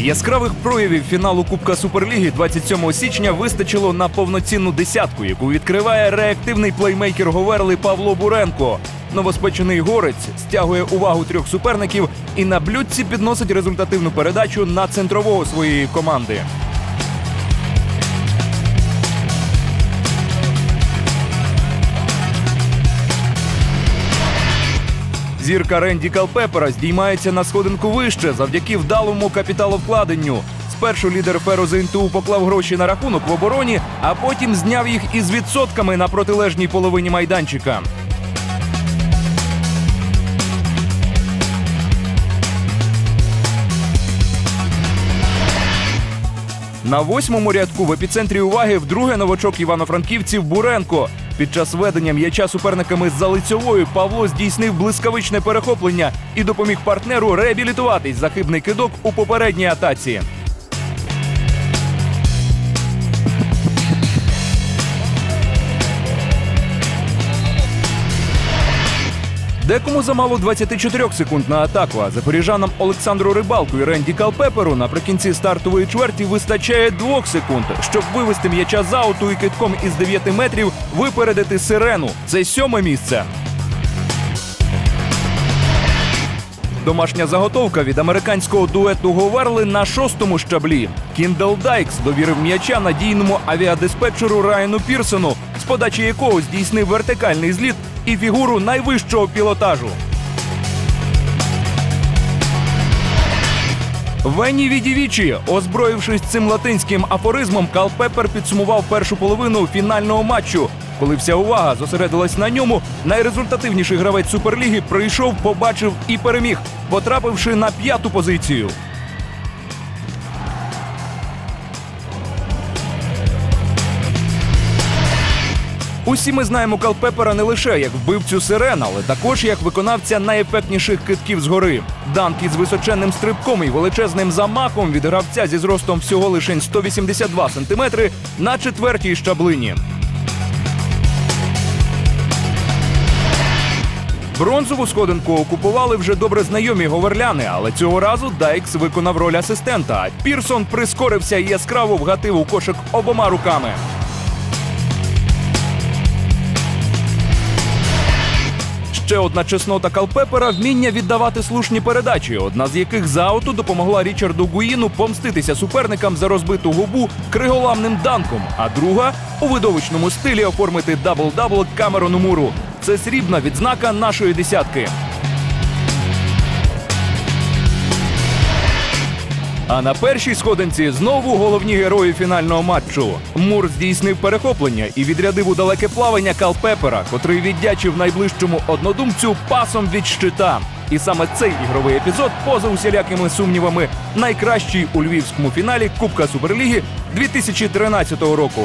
Яскравих проявів фіналу Кубка Суперліги 27 січня вистачило на повноцінну десятку, яку відкриває реактивний плеймейкер Говерли Павло Буренко. Новоспечений горець стягує увагу трьох суперників і на блюдці підносить результативну передачу на центрового своєї команди. Зірка Ренді Калпепера здіймається на сходинку вище завдяки вдалому капіталовкладенню. Спершу лідер Фероза НТУ поклав гроші на рахунок в обороні, а потім зняв їх із відсотками на протилежній половині майданчика. На восьмому рядку в епіцентрі уваги вдруге новачок івано-франківців Буренко. Під час ведення м'яча суперниками за лицьовою Павло здійснив блискавичне перехоплення і допоміг партнеру реабілітуватись за хибний кидок у попередній атаці. Декому замало 24 секунд на атаку, а запоріжанам Олександру Рибалку і Ренді Калпеперу наприкінці стартової чверті вистачає двох секунд, щоб вивести м'яча з ауту і китком із 9 метрів випередити сирену. Це сьоме місце. Домашня заготовка від американського дуету Говерли на шостому щаблі. Кіндал Дайкс довірив м'яча надійному авіадиспетчеру Райану Пірсону, з подачі якого здійснив вертикальний зліт і фігуру найвищого пілотажу. Вені Відівічі, озброївшись цим латинським афоризмом, Калпепер підсумував першу половину фінального матчу. Коли вся увага зосередилась на ньому, найрезультативніший гравець суперліги прийшов, побачив і переміг, потрапивши на п'яту позицію. Усі ми знаємо Калпепера не лише як вбивцю сирен, але також як виконавця найефектніших китків згори. Данки з височенним стрибком і величезним замахом від гравця зі зростом всього лише 182 сантиметри на четвертій щаблині. Бронзову сходинку окупували вже добре знайомі говерляни, але цього разу Дайкс виконав роль асистента. Пірсон прискорився і яскраво вгатив у кошик обома руками. Ще одна чеснота Калпепера вміння віддавати слушні передачі, одна з яких за ауту допомогла Річарду Гуїну помститися суперникам за розбиту губу криголамним данком, а друга у видовищному стилі оформити дабл-дабл Камерону Муру. Це срібна відзнака нашої десятки. А на першій сходинці знову головні герої фінального матчу. Мур здійснив перехоплення і відрядив у далеке плавання Калпепера, котрий віддячив найближчому однодумцю пасом від щита. І саме цей ігровий епізод, поза усілякими сумнівами, найкращий у львівському фіналі Кубка Суперліги 2013 року.